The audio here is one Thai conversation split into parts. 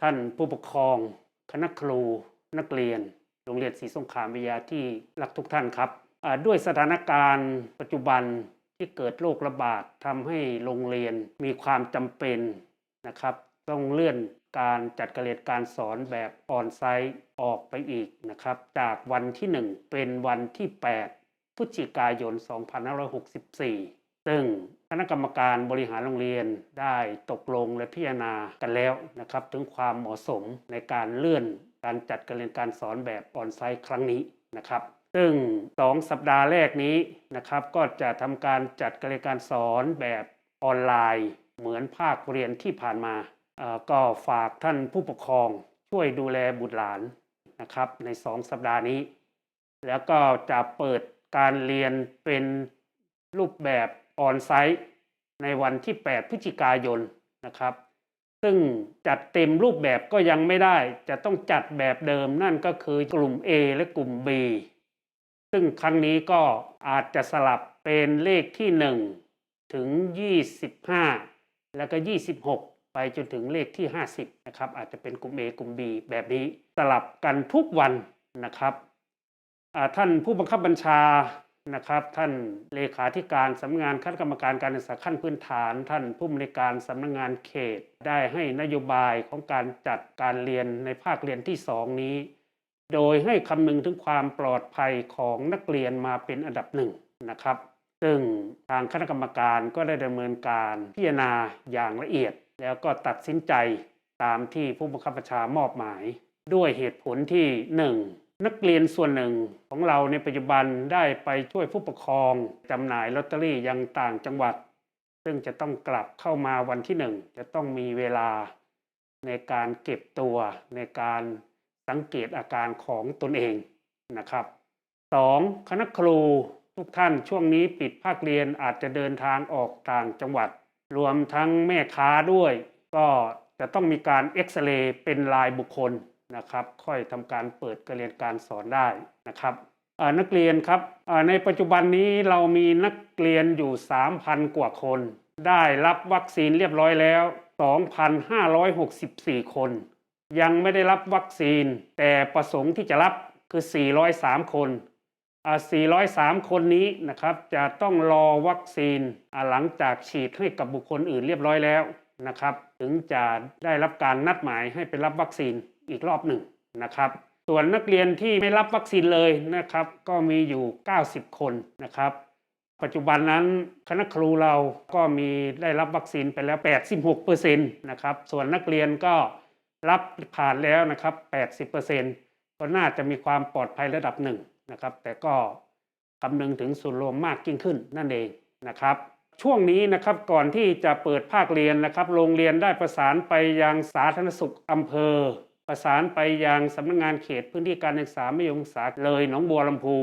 ท่านผู้ปกครอง คณะครู นักเรียน โรงเรียนศรีสงขลามวิทยาที่รักทุกท่านครับด้วยสถานการณ์ปัจจุบันที่เกิดโรคระบาดทำให้โรงเรียนมีความจำเป็นนะครับ ต้องเลื่อนการจัดการเรียนการสอนแบบออนไซต์ออกไปอีกนะครับ จากวันที่ 1 เป็นวันที่ 8 พฤศจิกายน 2564 ซึ่งคณะกรรมการบริหารโรงเรียนได้ตกลงและพิจารณากันแล้วนะครับ ถึงความเหมาะสมในการเลื่อนการจัดการเรียนการสอนแบบออนไซต์ครั้งนี้นะครับ ซึ่ง 2 สัปดาห์แรกนี้นะครับ ก็จะทำการจัดการเรียนการสอนแบบออนไลน์ เหมือนภาคเรียนที่ผ่านมาเอ่อก็ฝากท่านผู้ปกครองช่วยดูแลบุตรหลานนะครับใน 2 สัปดาห์นี้ แล้วก็จะเปิด การเรียนเป็นรูปแบบออนไซต์ในวันที่ 8 พฤศจิกายนนะครับ ซึ่งจัดเต็มรูปแบบก็ยังไม่ได้ จะต้องจัดแบบเดิมนั่นก็คือกลุ่ม A และกลุ่ม B ซึ่งครั้งนี้ก็อาจจะสลับเป็นเลขที่ 1 ถึง 25 แล้วก็ 26 ไปจนถึงเลขที่ 50 นะครับ อาจจะเป็นกลุ่ม A กลุ่ม B แบบนี้สลับกันทุกวันนะครับ ท่านผู้บังคับบัญชานะครับ ท่านเลขาธิการสำนักงานคณะกรรมการการศึกษาขั้นพื้นฐาน ท่านผู้อำนวยการสำนักงานเขต ได้ให้นโยบายของการจัดการเรียนในภาคเรียนที่2นี้ โดยให้คำนึงถึงความปลอดภัยของนักเรียนมาเป็นอันดับหนึ่งนะครับ ซึ่งทางคณะกรรมการก็ได้ดำเนินการพิจารณาอย่างละเอียด แล้วก็ตัดสินใจตามที่ผู้บังคับบัญชามอบหมาย ด้วยเหตุผลที่ 1. นักเรียนส่วนหนึ่งของเราในปัจจุบันได้ไปช่วยผู้ปกครองจำหน่ายลอตเตอรี่ยังต่างจังหวัด ซึ่งจะต้องกลับเข้ามาวันที่หนึ่งจะต้องมีเวลาในการเก็บตัวในการสังเกตอาการของตนเองนะครับ 2. คณะครูทุกท่านช่วงนี้ปิดภาคเรียนอาจจะเดินทางออกต่างจังหวัด รวมทั้งแม่ค้าด้วย ก็จะต้องมีการเอ็กซเรย์เป็นรายบุคคล นะครับ ค่อยทำการเปิดการเรียนการสอนได้นะครับนักเรียนครับในปัจจุบันนี้เรามีนักเรียนอยู่ 3,000 กว่าคน ได้รับวัคซีนเรียบร้อยแล้ว 2,564 คน ยังไม่ได้รับวัคซีน แต่ประสงค์ที่จะรับคือ 403 คนอ่า403 คนนี้นะครับจะต้องรอวัคซีนหลังจากฉีดให้กับบุคคลอื่นเรียบร้อยแล้วนะครับ ถึงจะได้รับการนัดหมายให้ไปรับวัคซีน อีกรอบหนึ่งนะครับส่วนนักเรียนที่ไม่รับวัคซีนเลยนะครับ ก็มีอยู่ 90 คนนะครับ ปัจจุบันนั้นคณะครูเราก็มีได้รับวัคซีนไปแล้ว 86%นะครับ ส่วนนักเรียนก็รับผ่านแล้วนะครับ 80%ก็น่าจะมีความปลอดภัยระดับหนึ่งนะครับ แต่ก็คำนึงถึงส่วนรวมมากยิ่งขึ้นนั่นเองนะครับ ช่วงนี้นะครับก่อนที่จะเปิดภาคเรียนนะครับ โรงเรียนได้ประสานไปยังสาธารณสุขอำเภอ ประสานไปยังสำนักงานเขตพื้นที่การศึกษาไม่ยงศาเลยหนองบัวลำพู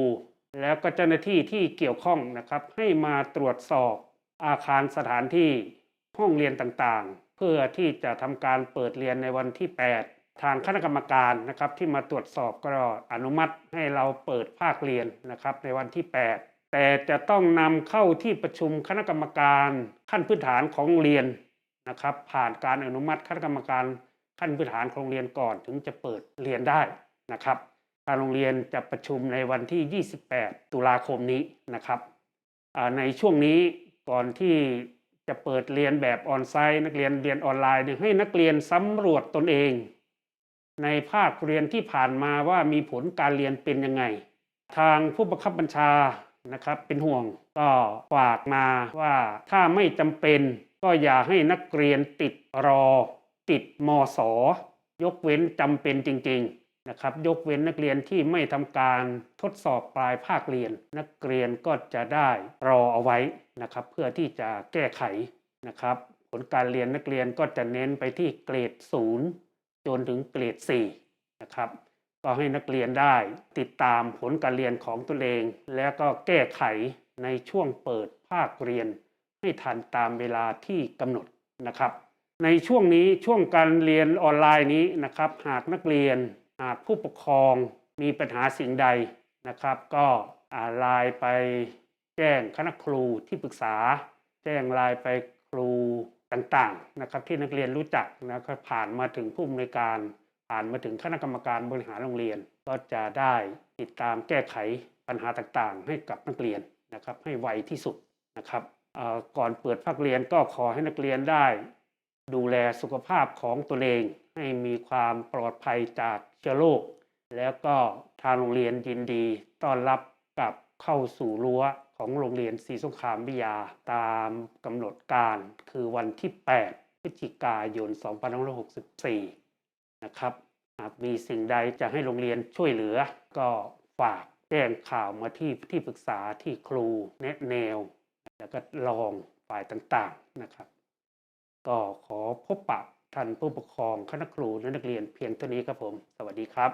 แล้วก็เจ้าหน้าที่ที่เกี่ยวข้องนะครับ ให้มาตรวจสอบอาคารสถานที่ห้องเรียนต่างๆ เพื่อที่จะทำการเปิดเรียนในวันที่ 8 ทางคณะกรรมการนะครับ ที่มาตรวจสอบก็อนุมัติให้เราเปิดภาคเรียนนะครับในวันที่ 8 แต่จะต้องนำเข้าที่ประชุมคณะกรรมการขั้นพื้นฐานของเรียนนะครับ ผ่านการอนุมัติคณะกรรมการ ขั้นพื้นฐานของโรงเรียนก่อนถึงจะเปิดเรียนได้นะครับทางโรงเรียนจะประชุมในวันที่ 28 ตุลาคมนี้นะครับในช่วงนี้ก่อนที่จะเปิดเรียนแบบออนไซต์นักเรียนเรียนออนไลน์ให้นักเรียนสำรวจตนเอง ในภาคเรียนที่ผ่านมาว่ามีผลการเรียนเป็นยังไง ทางผู้บังคับบัญชานะครับเป็นห่วงก็ฝากมาว่าถ้าไม่จำเป็นก็อย่าให้นักเรียนติดรอ ติดมสยกเว้นจำเป็นจริง ๆนะครับ ยกเว้นนักเรียนที่ไม่ทำการทดสอบปลายภาคเรียน นักเรียนก็จะได้รอเอาไว้นะครับ เพื่อที่จะแก้ไขนะครับ ผลการเรียนนักเรียนก็จะเน้นไปที่เกรด 0 จนถึงเกรด 4 นะครับ ก็ให้นักเรียนได้ติดตามผลการเรียนของตนเอง แล้วก็แก้ไขในช่วงเปิดภาคเรียน ให้ทันตามเวลาที่กำหนดนะครับ ในช่วงนี้ช่วงการเรียนออนไลน์นี้นะครับ หากนักเรียนหากผู้ปกครองมีปัญหาสิ่งใดนะครับ ก็ไลน์ไปแจ้งคณะครูที่ปรึกษา แจ้งไลน์ไปครูต่างๆนะครับ ที่นักเรียนรู้จักนะครับผ่านมาถึงผู้อำนวยการ ผ่านมาถึงคณะกรรมการบริหารโรงเรียน ก็จะได้ติดตามแก้ไขปัญหาต่างๆ ให้กับนักเรียนนะครับ ให้ไวที่สุดนะครับก่อนเปิดภาคเรียนก็ขอให้นักเรียนได้ ดูแลสุขภาพของตัวเอง ให้มีความปลอดภัยจากเชื้อโรคแล้วก็ทางโรงเรียนยินดีต้อนรับกับเข้าสู่รั้วของโรงเรียนศรีสงครามวิทยาตามกำหนดการคือวันที่ 8 พฤศจิกายน 2564 นะครับ หากมีสิ่งใดจะให้โรงเรียนช่วยเหลือ ก็ฝากแจ้งข่าวมาที่ที่ปรึกษาที่ครูแนะแนว แล้วก็รองฝ่ายต่างๆนะครับ ก็ขอพบปะท่านผู้ปกครองคณะครูและนักเรียนเพียงเท่านี้ครับผม สวัสดีครับ